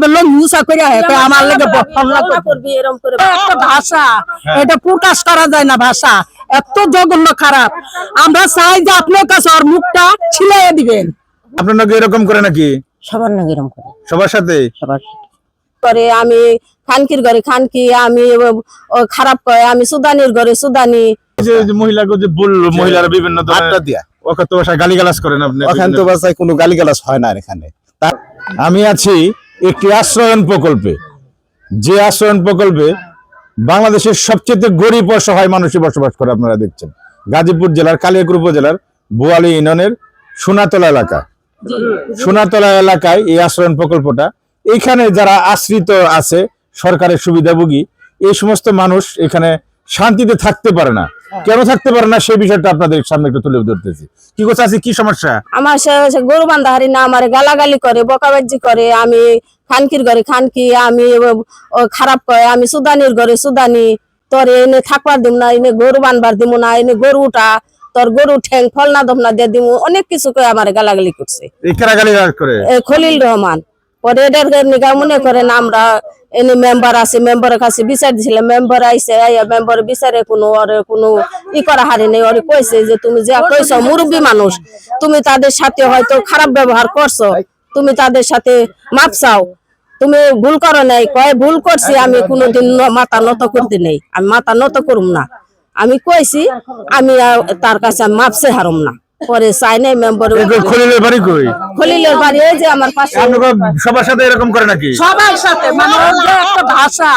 ভাবে লোক হিংসা করে কয় আমার লেগে হামলা করবি এরকম করে একটা ভাষা হ্যাঁ। এটা প্রকাশ করা যায় না ভাষা এত জঘন্য খারাপ আমরা চাই যে আপনার কাছে ওর মুখটা ছিলাই দিবেন আপনার নাকি এরকম করে নাকি সবার নাকি এরকম করে সবার সাথে সবার করে আমি খানকির ঘরে খানকি আমি খারাপ করে আমি সুদানির ঘরে সুদানি যে মহিলাকে যে বলল মহিলারা বিভিন্ন ধরনের দিয়া অকথ্য ভাষায় গালিগালাজ করেন আপনি অখান্ত বিভিন্ন- ভাষায় কোনো গালিগালাজ হয় না এখানে আমি আছি একটি আশ্রয়ন প্রকল্পে। যে আশ্রয়ন প্রকল্পে বাংলাদেশের সবচেয়ে গরিব অসহায় মানুষই বসবাস করে আপনারা দেখছেন। গাজীপুর জেলার কালিয়াকুর উপজেলার বোয়ালি ইউনিয়নের সোনাতলা এলাকা। সোনাতলা এলাকায় এই আশ্রয়ন প্রকল্পটা এখানে যারা আশ্রিত আছে সরকারের সুবিধাভোগী এই সমস্ত মানুষ এখানে শান্তিতে থাকতে পারে না। কেন থাকতে পারে না? সেই বিষয়টা আপনাদের সামনে একটু তুলে ধরতেছি। কি করছে আছে? কি সমস্যা? আমার গরু বান্ধা হারি না আমার গালাগালি করে বকাবাজি করে আমি খানকির ঘরে খানকি আমি খারাপ করে আমি সুদানির ঘরে সুদানি তোর এনে থাকবার দিব না এনে গরু বানবার দিব না এনে গরু উঠা তোর গরু ঠ্যাং ফল না দম না দিয়ে দিব অনেক কিছু করে আমার গালাগালি করছে। খলিল রহমান। পরে এটার নিগা মনে করেন আমরা এনে মেম্বার আছে মেম্বারের কাছে বিচার দিছিলাম মেম্বার আইসে মেম্বার বিচারে কোনো ওরে কোনো ই করা হারি নেই, ওরে কইছে যে তুমি যা কইছো মুরব্বী মানুষ, তুমি তাদের সাথে হয়তো খারাপ ব্যবহার করছ, তুমি তাদের সাথে মাপ চাও, তুমি ভুল করো নাই, কয় ভুল করছি আমি কোনোদিন মাথা নত করতে নেই, আমি মাথা নত করুম না, আমি কইছি আমি তার কাছে মাপসে হারুম না। পরে চাই নাই মেম্বার খলিলের বাড়ি কই? খলিলের বাড়ি এই যে আমার পাশে। সবার সাথে এরকম করে নাকি? সবার সাথে মানে একটা ভাষা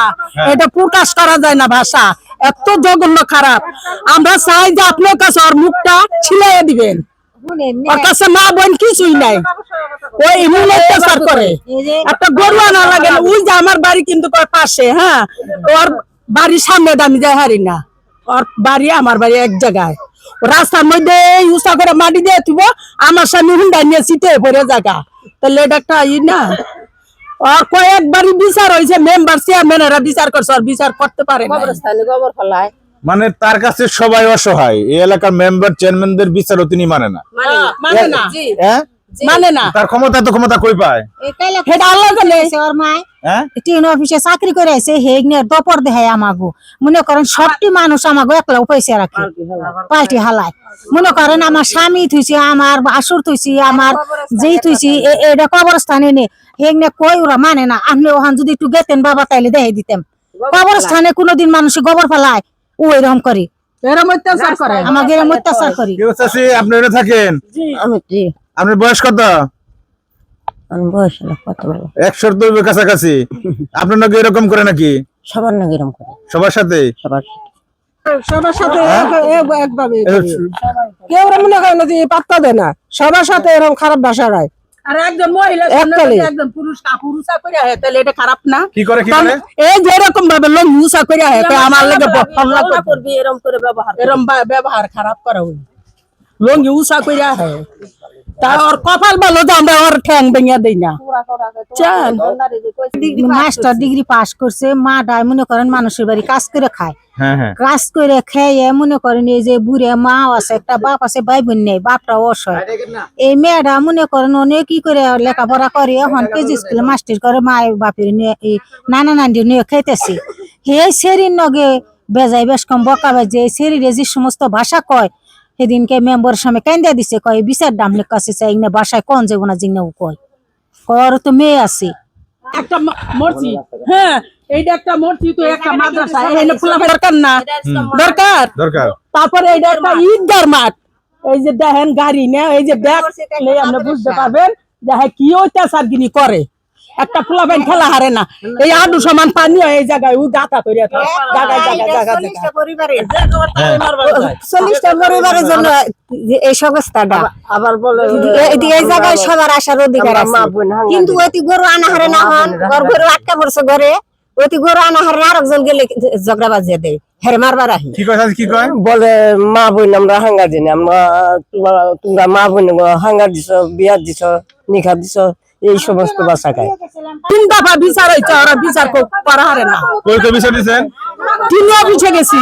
এটা প্রকাশ করা যায় না ভাষা। এত জঘন্য খারাপ। আমরা চাই যে আপনার কাছে ওর মুখটা ছিলাই দিবেন। ওর কাছে মা বোন কিছুই নাই। ওই এমন অত্যাচার করে। একটা গরু আনা লাগে ওই যে আমার বাড়ি কিন্তু পাশে হ্যাঁ? ওর বাড়ির সামনে হারি না। ওর বাড়ি আমার বাড়ি এক জায়গায়। রাস্তার মধ্যে উষা করে মাটি দিয়ে তুব আমার স্বামী হুন্ডা নিয়ে সিটে পড়ে জায়গা তাহলে এটা একটা ই না? আর কয়েকবারই বিচার হয়েছে মেম্বার চেয়ারম্যানেরা বিচার করছে আর বিচার করতে পারে না কবরস্থানে গোবর ফলায়। মানে তার কাছে সবাই অসহায়। এই এলাকার মেম্বার চেয়ারম্যানদের বিচারও তিনি মানে না। মানে না জি হ্যাঁ? মানে না। তার ক্ষমতা তো ক্ষমতা কই পায়? সেটা আল্লাহ জানে। ওর হ্যাঁ? টিন অফিসে চাকরি করে আছে হেগনে দপর দেখায় আমাগো। মনে করেন সবটি মানুষ আমাগো একলা পয়সা রাখে পাল্টি হালায়। মনে করেন আমার স্বামী থুইছি আমার আসুর থুইছি আমার যেই থুইছি এ- এটা কবরস্থানে নে। হেগনে কই ওরা মানে না আপনি ওখান যদি একটু গেতেন বাবা তাইলে দেখে দিতেন কবরস্থানে কোনোদিন মানুষ গোবর ফেলায় ও এরকম করি। এরম অত্যাচার করে। আমাকে এরম অত্যাচার করি। আপনি থাকেন? আমি আপনার বয়স কত? আমি বয়স কত একশোর তো কাছাকাছি। আপনার নাকি এরকম করে নাকি? সবার নাকি এরকম করে। সবার সাথে? সবার সবার সাথে? এক- এক- একভাবে কেউ মনে করে না পাত্তা দেয় না। সবার সাথে এরকম খারাপ ভাষা আর একজন মহিলা একজন পুরুষ করে আহে তাহলে এটা খারাপ না? কি করে কি করে? এই যে ভাবে লোক হিংসা করে আহে আমার লেগে ব- হামলা হামলা করবে। এরকম করে ব্যবহার এরম ব্যবহার খারাপ করা হই লোক করে আহে। তা ওর কপাল ভালো যে আমরা ওর ঠ্যাং ভেঙে দেই না। চান মাস্টার ডিগ্রি পাস করছে মা ডায় মনে করেন মানুষের বাড়ি কাজ করে খায়। হ্যাঁ হ্যাঁ। কাজ করে খেয়ে মনে করেন এই যে বুড়ে মা আছে একটা বাপ আছে ভাই বোন নেই বাপটা অসহায়। এই মেয়েটা মনে করেন অনেক কি করে লেখাপড়া করে এখন কেজি স্কুলে মাস্টার করে মা বাপের নিয়ে নানা নানি নিয়ে খাইতেছে হে সেরির নগে বেজাই বেশ কম বকা বাজে সেরিরে যে সমস্ত ভাষা কয় সেদিনকে মেম্বার সামনে কেন্দা দিছে কয় বিচার ডামলে কাছে চাই না বাসায় কোন যাব না জিঙ্গাও কয়? কয় ওর তো মেয়ে আছে। একটা ম- মসজিদ হ্যাঁ এইটা একটা মসজিদ তো একটা মাদ্রাসা এখানে খোলা দরকার না। দরকার? দরকার। তারপরে এইটা একটা ঈদগার মাঠ। এই যে দেখেন গাড়ি না? এই যে ব্যাগ আপনি বুঝতে পারবেন যে হ্যাঁ কি অত্যাচার গিনি করে। একটা ফুলাবেন খেলা হারে না। এই আডু সমান পানি হয় এই জায়গায় ও গাতা তৈরি জায়গায় জায়গায় জায়গা চল্লিশটা পরিবারের জন্য এই সংস্থাটা আবার বলে এই জায়গায় সবার আসার অধিকার আছে। কিন্তু অতি গরু আনা হারে না হন ঘর গরু আটকা পড়ছে ঘরে। অতি গরু আনা হারে আরেকজন গেলে ঝগড়া বাজিয়ে দেয়। হের মারবার আহি। কি কয় কি কয়? বলে মা বোন আমরা হাঙ্গা দিন আমরা তোমরা তোমরা মা বোন হাঙ্গা দিছ বিয়া দিছ নিখা দিছ। এই সমস্ত বাসা খায় তিন দফা বিচার হয়েছে ওরা বিচার কো- করা হারে না। বিষয় দিছেন তিন অফিসে গেছি।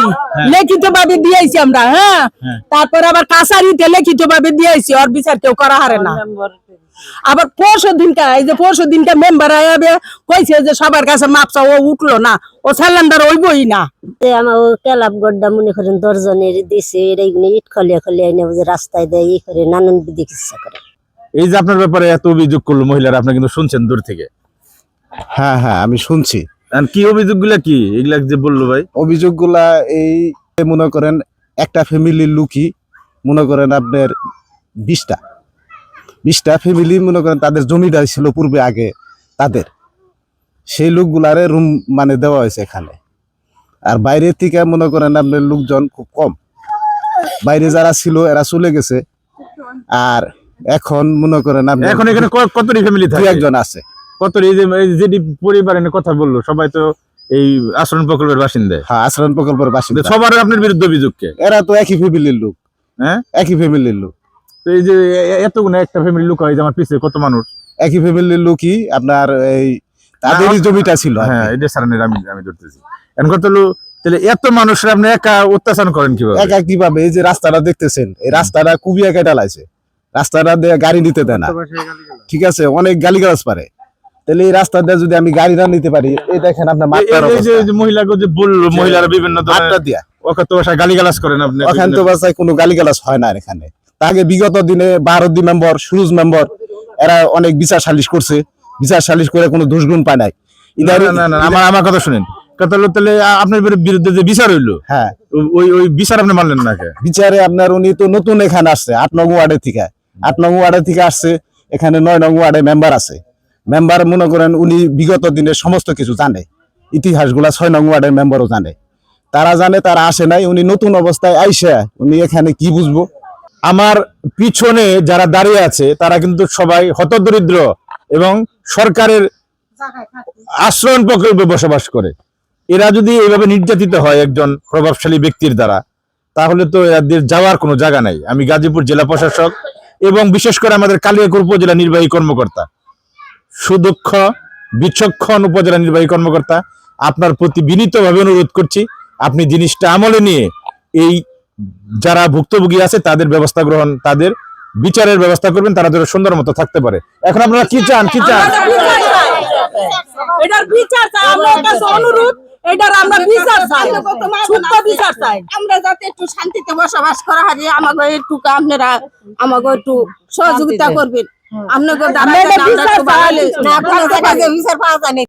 লিখিত ভাবে দিয়েছি আমরা হ্যাঁ? তারপরে আবার কাছারিতে লিখিত ভাবে দিয়েছি ওর বিচার কেউ করা হারে না। আবার পরশু দিনটা এই যে পরশু দিনটা মেম্বার আয়াবে কইছে যে সবার কাছে মাপসা ও উঠল না। ও সিলিন্ডার হইবই না। যে আমার ও ক্যালাপ গড্ডা মনে করেন দর্জনের দিছে এইগুলো ইট খলিয়া খলিয়া এনে রাস্তায় দেয় ই করে নানান বিধি চিকিৎসা করে। এই যে আপনার ব্যাপারে এত অভিযোগ করল মহিলারা আপনি কিন্তু শুনছেন দূর থেকে। হ্যাঁ হ্যাঁ আমি শুনছি। কি অভিযোগগুলা কি? এগুলা যে বলল ভাই। অভিযোগগুলা এই মনে করেন একটা ফ্যামিলির লোকই মনে করেন আপনার বিশটা। বিশটা ফ্যামিলি মনে করেন তাদের জমিটা ছিল পূর্বে আগে তাদের। সেই লোকগুলারে রুম মানে দেওয়া হয়েছে এখানে। আর বাইরের থেকে মনে করেন আপনার লোকজন খুব কম। বাইরে যারা ছিল এরা চলে গেছে। আর এখন মনে করেন আপনি এখন এখানে কতটি ফ্যামিলি থাকে? একজন আছে। কত এই যে এই যেটি পরিবারের কথা বলল সবাই তো এই আশ্রম প্রকল্পের বাসিন্দা। হ্যাঁ আশ্রম প্রকল্পের বাসিন্দা। সবার আপনার বিরুদ্ধে অভিযোগ কে এরা তো একই ফ্যামিলির লোক। হ্যাঁ? একই ফ্যামিলির লোক। তো এই যে এতগুলো একটা ফ্যামিলি লোক হয় যে আমার পিছিয়ে কত মানুষ? একই ফ্যামিলির লোকই আপনার এই তাদেরই জমিটা ছিল হ্যাঁ এটা সারানের আমি আমি ধরতেছি। এখন কত হলো তাহলে এত মানুষের আপনি একা অত্যাচার করেন কীভাবে? একা কীভাবে? এই যে রাস্তাটা দেখতেছেন এই রাস্তাটা খুবই একা ডালাইছে রাস্তাটা দিয়ে গাড়ি নিতে দেয় না। ঠিক আছে অনেক গালিগালাজ পারে। তাহলে এই রাস্তা দিয়ে যদি আমি গাড়ি না নিতে পারি এই দেখেন আপনার এই- মাঠটার যে- মহিলাকে যে বলল মহিলারা বিভিন্ন মাঠটা দিয়া। ওকে তো ভাষায় গালিগালাজ করেন আপনি? ওখান তো বাসায় কোনো গালিগালাজ হয় না এখানে। তার বিগত দিনে ভারতী মেম্বার সুরুজ মেম্বার এরা অনেক বিচার সালিশ করছে। বিচার সালিশ করে কোনো দোষগুণ পায় নাই। না, না, আমার আমার কথা শুনেন। তাহলে আপনার বিরুদ্ধে যে বিচার হইল হ্যাঁ। ওই ওই বিচার আপনি মানলেন না কে বিচারে আপনার উনি তো নতুন এখানে আসছে আট নং ওয়ার্ডের থেকে। আট নং ওয়ার্ডের থেকে আসছে, এখানে নয় নং ওয়ার্ডে মেম্বার আছে। মেম্বার মনে করেন উনি বিগত দিনের সমস্ত কিছু জানে। ইতিহাসগুলা ছয় নং ওয়ার্ডের মেম্বারও জানে। তারা জানে, তারা আসে নাই, উনি নতুন অবস্থায় আইসে, উনি এখানে কি বুঝব? আমার পিছনে যারা দাঁড়িয়ে আছে, তারা কিন্তু সবাই হতদরিদ্র এবং সরকারের আশ্রয়ণ প্রকল্পে বসবাস করে। এরা যদি এইভাবে নির্যাতিত হয় একজন প্রভাবশালী ব্যক্তির দ্বারা, তাহলে তো এদের যাওয়ার কোনো জায়গা নাই। আমি গাজীপুর জেলা প্রশাসক এবং বিশেষ করে আমাদের কালিয়াকুর উপজেলা নির্বাহী কর্মকর্তা। সুদক্ষ, বিচক্ষণ উপজেলা নির্বাহী কর্মকর্তা, আপনার প্রতি বিনীতভাবে অনুরোধ করছি, আপনি জিনিসটা আমলে নিয়ে এই যারা ভুক্তভোগী আছে, তাদের ব্যবস্থা গ্রহণ, তাদের বিচারের ব্যবস্থা করবেন, তারা যেন সুন্দর মতো থাকতে পারে। এখন আপনারা কি চান? কি চান? এটার বিচার চাই আমরা কাছে অনুরোধ এটার আমরা বিচার চাই। সুস্থ বিচার চাই। আমরা যাতে একটু শান্তিতে বসবাস করা হয় আমাকে একটু আপনারা আমাকে একটু সহযোগিতা করবেন। আপনাকে বিচার পাওয়া যায় না